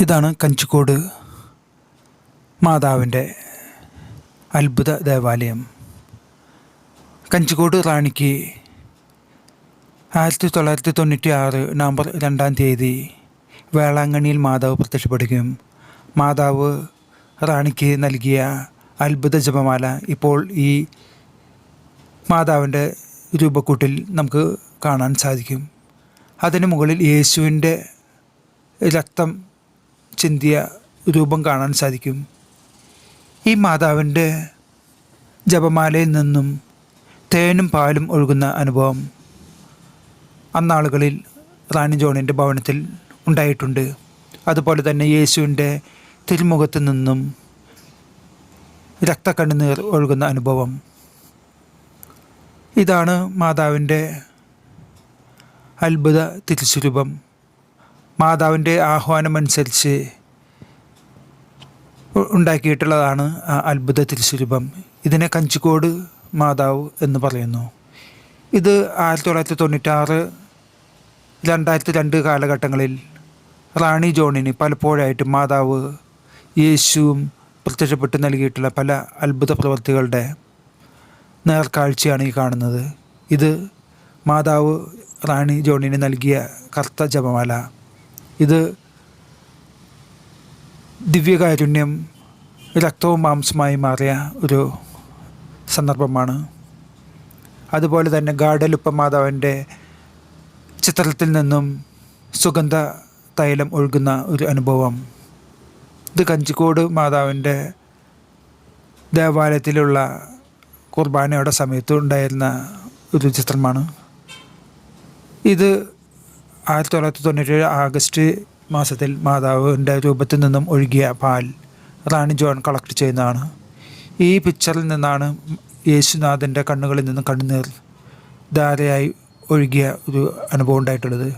ഇതാണ് കഞ്ചിക്കോട് മാതാവിന്റെ അത്ഭുത ദേവാലയം. കഞ്ചിക്കോട് റാണിക്ക് ആയിരത്തി തൊള്ളായിരത്തി തൊണ്ണൂറ്റി ആറ് നവംബർ രണ്ടാം തീയതി വേളാങ്കണ്ണിയിൽ മാതാവ് പ്രത്യക്ഷപ്പെടുകയും മാതാവ് റാണിക്ക് നൽകിയ അത്ഭുത ജപമാല ഇപ്പോൾ ഈ മാതാവിന്റെ രൂപക്കൂട്ടിൽ നമുക്ക് കാണാൻ സാധിക്കും. അതിന് മുകളിൽ യേശുവിന്റെ രക്തം ചിന്തിയ രൂപം കാണാൻ സാധിക്കും. ഈ മാതാവിന്റെ ജപമാലയിൽ നിന്നും തേനും പാലും ഒഴുകുന്ന അനുഭവം അന്നാളുകളിൽ റാണി ജോണിന്റെ ഭവനത്തിൽ ഉണ്ടായിട്ടുണ്ട്. അതുപോലെ തന്നെ യേശുവിന്റെ തിരുമുഖത്ത് നിന്നും രക്തക്കണ്ണുനീർ ഒഴുകുന്ന അനുഭവം. ഇതാണ് മാതാവിന്റെ അത്ഭുത തിരുസ്വരൂപം. മാതാവിന്റെ ആഹ്വാനമനുസരിച്ച് ഉണ്ടാക്കിയിട്ടുള്ളതാണ് അത്ഭുത തിരുസ്വരൂപം ഇതിനെ കഞ്ചിക്കോട് മാതാവ് എന്ന് പറയുന്നു. ഇത് ആയിരത്തി തൊള്ളായിരത്തി തൊണ്ണൂറ്റാറ് രണ്ടായിരത്തി രണ്ട് കാലഘട്ടങ്ങളിൽ റാണി ജോണിന് പലപ്പോഴായിട്ട് മാതാവ് യേശുവും പ്രത്യക്ഷപ്പെട്ട് നൽകിയിട്ടുള്ള പല അത്ഭുത പ്രവൃത്തികളുടെ നേർക്കാഴ്ചയാണ് ഈ കാണുന്നത്. ഇത് മാതാവ് റാണി ജോണിന് നൽകിയ കർത്ത ജപമാല ഇത് ദിവ്യകാരുണ്യം രക്തവും മാംസമായി മാറിയ ഒരു സന്ദർഭമാണ്. അതുപോലെ തന്നെ ഗാഡലുപ്പ മാതാവിന്റെ ചിത്രത്തിൽ നിന്നും സുഗന്ധ തൈലം ഒഴുകുന്ന ഒരു അനുഭവം. ഇത് കഞ്ചിക്കോട് മാതാവിന്റെ ദേവാലയത്തിലുള്ള കുർബാനയുടെ സമയത്ത് ഉണ്ടായിരുന്ന ഒരു ചിത്രമാണ്. ഇത് ആയിരത്തി തൊള്ളായിരത്തി തൊണ്ണൂറ്റേഴ് ആഗസ്റ്റ് മാസത്തിൽ മാതാവിന്റെ രൂപത്തിൽ നിന്നും ഒഴുകിയ പാൽ റാണി ജോൺ കളക്ട് ചെയ്യുന്നതാണ്. ഈ പിക്ചറിൽ നിന്നാണ് യേശുനാഥന്റെ കണ്ണുകളിൽ നിന്നും കണ്ണുനീർ ധാരയായി ഒഴുകിയ ഒരു അനുഭവം ഉണ്ടായിട്ടുള്ളത്.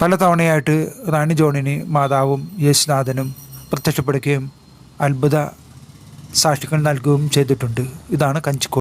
പല തവണയായിട്ട് റാണി ജോണിന് മാതാവും യേശുനാഥനും പ്രത്യക്ഷപ്പെടുകയും അത്ഭുത സാക്ഷികൾ നൽകുകയും ചെയ്തിട്ടുണ്ട്. ഇതാണ് കഞ്ചിക്കോട്.